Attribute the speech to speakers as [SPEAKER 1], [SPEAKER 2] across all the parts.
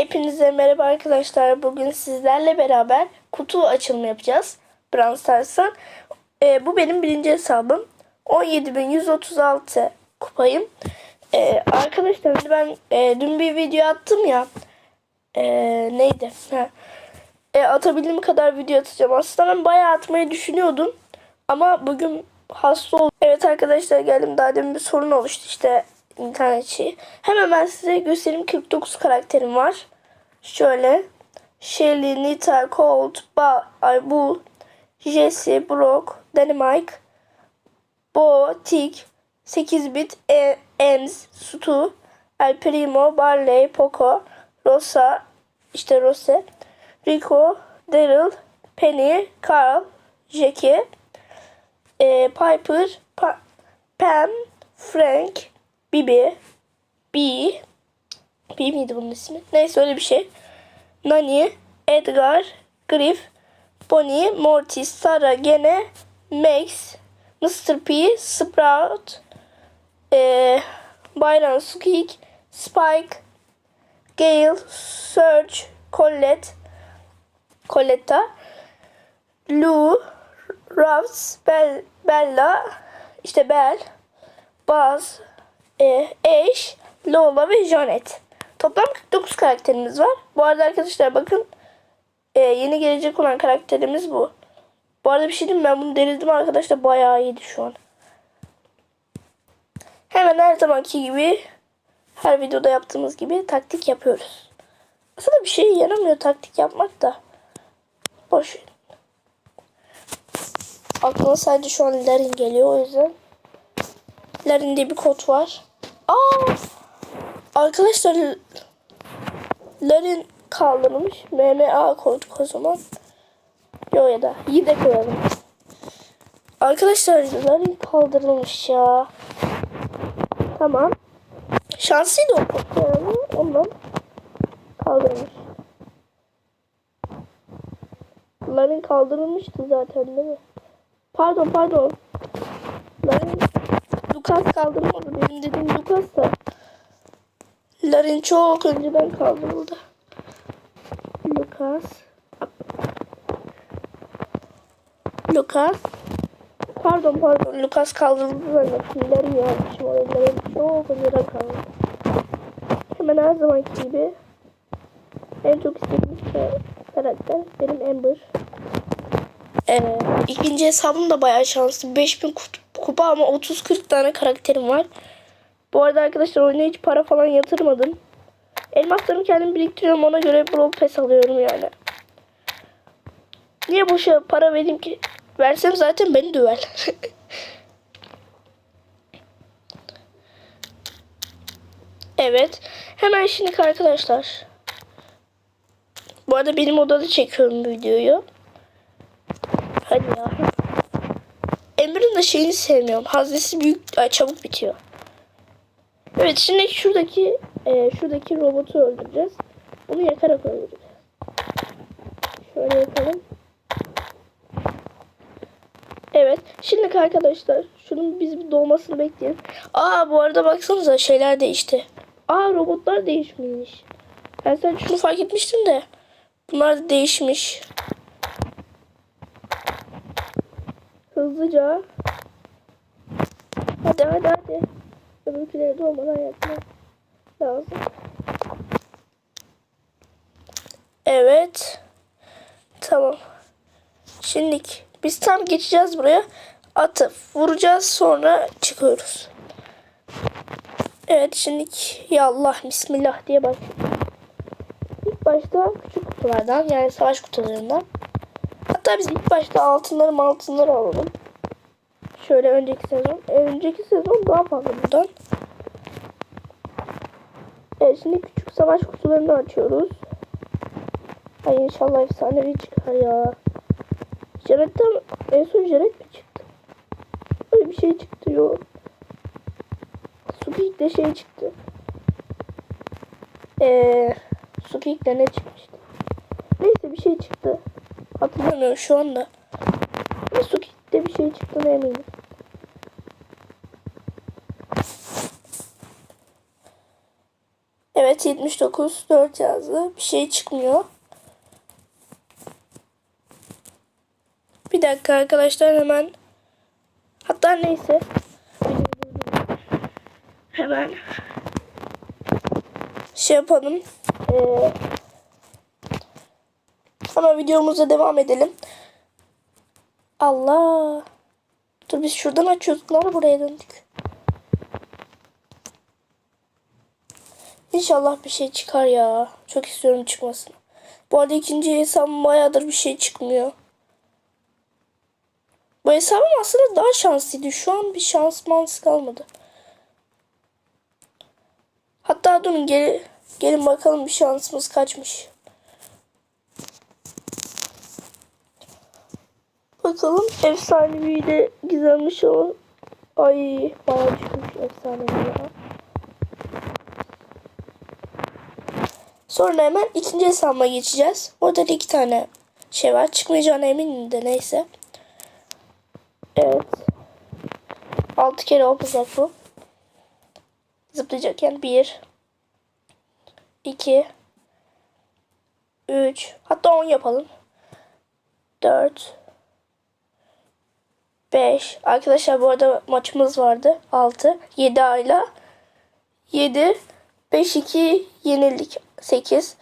[SPEAKER 1] Hepinize merhaba arkadaşlar. Bugün sizlerle beraber kutu açılımı yapacağız. Brawl Stars'ın. Ee, bu benim birinci hesabım. 17.136 kupayım. Ee, arkadaşlar ben e, dün bir video attım ya. Ee, neydi? Ha. E, atabildiğim kadar video atacağım. Aslında ben bayağı atmayı düşünüyordum. Ama bugün hasta oldum. Evet arkadaşlar geldim. Daha demin bir sorun oluştu işte internetçi. Hemen ben size göstereyim. 49 karakterim var. Şöyle. Shelly, Nita, Colt, ba Ay, Jesse, Brock, Dynamite, Bo, Tick, 8 bit, E- Ems, Stu, El Primo, Barley, Poco, Rosa, işte Rose, Rico, Daryl, Penny, Carl, Jackie, e, Piper, Pa- Pam, Frank, Bibi, B, B miydi bunun ismi? Neyse öyle bir şey. Nani, Edgar, Griff, Bonnie, Mortis, Sarah, Gene, Max, Mr. P, Sprout, e, Byron, Squeak, Spike, Gale, Surge, Colette, Coletta, Lou, Ruffs, Bell, Bella, işte Bell, Buzz, e, Ash, Lola ve Janet. Toplam 49 karakterimiz var. Bu arada arkadaşlar bakın e, yeni gelecek olan karakterimiz bu. Bu arada bir şey diyeyim ben bunu denizdim arkadaşlar bayağı iyiydi şu an. Hemen her zamanki gibi her videoda yaptığımız gibi taktik yapıyoruz. Aslında bir şey yaramıyor taktik yapmak da. Boş. Aklıma sadece şu an Larin geliyor o yüzden. Larin diye bir kod var. Aa! Arkadaşlar Larin kaldırılmış. MMA koyduk o zaman. Yo ya da iyi de koyalım. Arkadaşlar Larin kaldırılmış ya. Tamam. Şanslıydı o yani. Ondan kaldırılmış. Larin kaldırılmıştı zaten değil mi? Pardon pardon. Lucas kaldırılmadı. Benim dediğim Lucas da. Larin çok önceden kaldırıldı. Lucas. Lucas. Pardon pardon. Lucas kaldırıldı zannettim. Larin yazmışım oraya. Larin çok önceden kaldırıldı. Hemen her zamanki gibi en çok istediğim şey karakter benim Amber. Ee, ikinci hesabım da bayağı şanslı. 5000 kup- kupa ama 30-40 tane karakterim var. Bu arada arkadaşlar oyuna hiç para falan yatırmadım. Elmaslarımı kendim biriktiriyorum ona göre Brawl Pass alıyorum yani. Niye boşa para vereyim ki? Versem zaten beni döver. evet. Hemen şimdi arkadaşlar. Bu arada benim odada çekiyorum videoyu. Hadi ya. De şeyini sevmiyorum. Haznesi büyük, ay, çabuk bitiyor. Evet şimdi şuradaki e, şuradaki robotu öldüreceğiz. Bunu yakarak öldüreceğiz. Şöyle yapalım. Evet. Şimdi arkadaşlar şunun biz bir doğmasını bekleyelim. Aa bu arada baksanıza şeyler değişti. Aa robotlar değişmiş. Ben sadece şunu fark etmiştim de. Bunlar da değişmiş. Hızlıca. Hadi hadi hadi. Öbürküleri de olmadan yapmak lazım. Evet. Tamam. Şimdi biz tam geçeceğiz buraya. Atıp vuracağız sonra çıkıyoruz. Evet şimdi ya Allah bismillah diye başlıyoruz. İlk başta küçük kutulardan yani savaş kutularından. Hatta biz ilk başta altınları altınları alalım. Şöyle önceki sezon. E, önceki sezon daha fazla buradan. Evet şimdi küçük savaş kutularını açıyoruz. Ay inşallah efsanevi çıkar ya. Janet'ten en son Janet mi çıktı? Öyle bir şey çıktı yok. Squeak'de şey çıktı. Eee Squeak'de ne çıkmıştı? Neyse bir şey çıktı. Hatırlamıyorum şu anda. Ve Squeak'de bir şey çıktığına eminim. Evet Evet 79 4 yazdı. Bir şey çıkmıyor. Bir dakika arkadaşlar hemen. Hatta neyse. Hemen şey yapalım. Ee, ama videomuza devam edelim. Allah. Dur biz şuradan açıyorduk. Nerede buraya döndük? İnşallah bir şey çıkar ya. Çok istiyorum çıkmasını. Bu arada ikinci hesabım bayağıdır bir şey çıkmıyor. Bu hesabım aslında daha şanslıydı. Şu an bir şans mans kalmadı. Hatta durun gel, gelin bakalım bir şansımız kaçmış. Bakalım efsanevi de gizlenmiş olan. Ay bayağı düşmüş efsanevi ya. Sonra hemen ikinci hesabıma geçeceğiz. Orada da iki tane şey var. Çıkmayacağına eminim de neyse. Evet. Altı kere olacak bu. Zıplayacak yani bir. iki, Üç. Hatta on yapalım. Dört. Beş. Arkadaşlar bu arada maçımız vardı. Altı. Yedi ayla. Yedi. Beş iki yenildik. 8.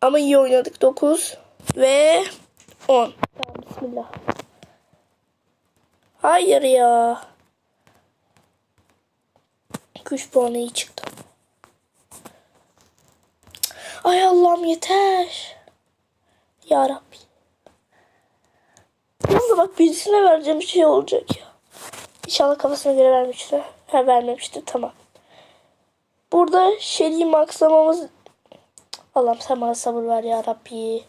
[SPEAKER 1] Ama iyi oynadık. 9 ve 10. Tamam bismillah. Hayır ya. 3 puanı iyi çıktı. Ay Allah'ım yeter. Ya Rabbi. Yalnız bak birisine vereceğim şey olacak ya. İnşallah kafasına göre vermiştir. Ha vermemiştir tamam. Burada Shelly'i maxlamamız... Allah'ım sen bana sabır ver ya Rabbi.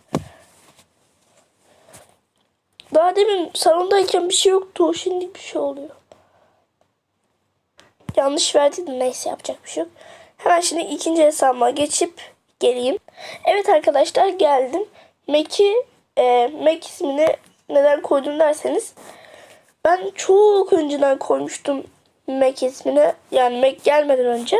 [SPEAKER 1] Daha demin salondayken bir şey yoktu. Şimdi bir şey oluyor. Yanlış verdiydim. Neyse yapacak bir şey yok. Hemen şimdi ikinci hesabıma geçip geleyim. Evet arkadaşlar geldim. Mac'i e, Mac ismini neden koydum derseniz ben çok önceden koymuştum Mac ismini. Yani Mac gelmeden önce.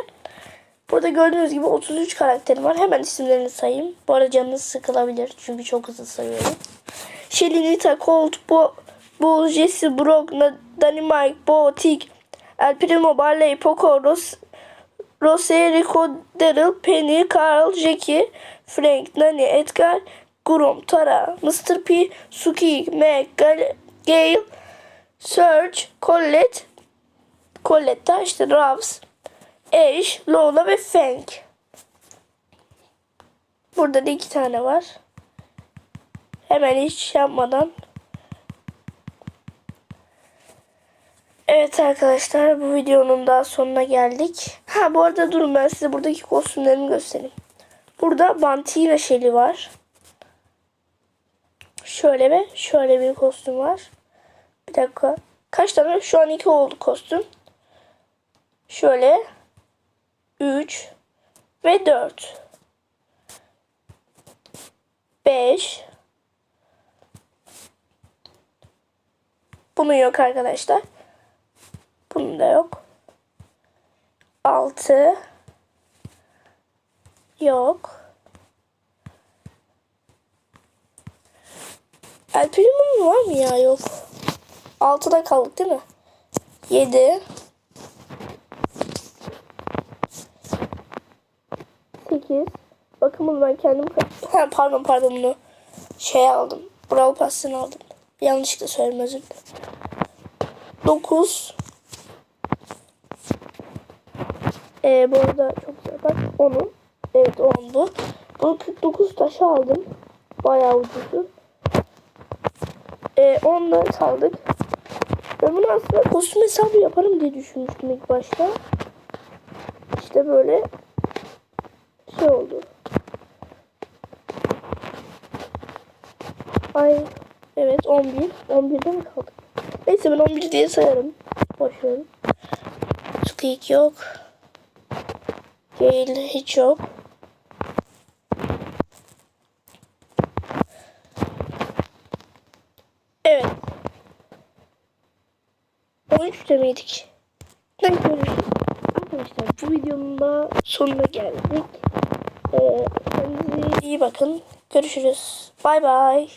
[SPEAKER 1] Burada gördüğünüz gibi 33 karakterim var. Hemen isimlerini sayayım. Bu arada canınız sıkılabilir. Çünkü çok hızlı sayıyorum. Shelly, Nita, Colt, Bo, Bull, Jesse, Brock, Dynamite, Bo, Tig, El Primo, Barley, Poco, Ros, Rose, Rico, Daryl, Penny, Carl, Jackie, Frank, Nani, Edgar, Grom, Tara, Mr. P, Suki, Meg, Gal, Gale, Serge, Colette, Colette işte Ravs, Ash, Lola ve Fang. Burada da iki tane var. Hemen hiç yapmadan. Evet arkadaşlar bu videonun daha sonuna geldik. Ha bu arada durun ben size buradaki kostümlerimi göstereyim. Burada Banti ve Shelly var. Şöyle ve şöyle bir kostüm var. Bir dakika. Kaç tane? Şu an iki oldu kostüm. Şöyle 3 ve 4 5 Bunun yok arkadaşlar. Bunun da yok. 6 yok. El var mı ya? Yok. 6'da kaldık değil mi? 7 8 Bunu ben kendim ha, pardon pardon bunu şey aldım. Brawl Pass'ını aldım. Yanlışlıkla söyledim özür dilerim. 9 ee, bu arada çok güzel bak 10'un evet 10 bu. Bunu 49 taşı aldım. Bayağı ucuzdu. Ee, 10'da kaldık. Ben bunu aslında kostüm hesabı yaparım diye düşünmüştüm ilk başta. İşte böyle şey oldu. Ay evet 11. 11'de mi kaldık? Neyse ben 11 diye sayarım. Boş verin. Squeak yok. Gale hiç yok. Evet. 13'te miydik? Ben görüşürüz. Arkadaşlar bu videonun da sonuna geldik. Ee, kendinize iyi bakın. Görüşürüz. Bay bay.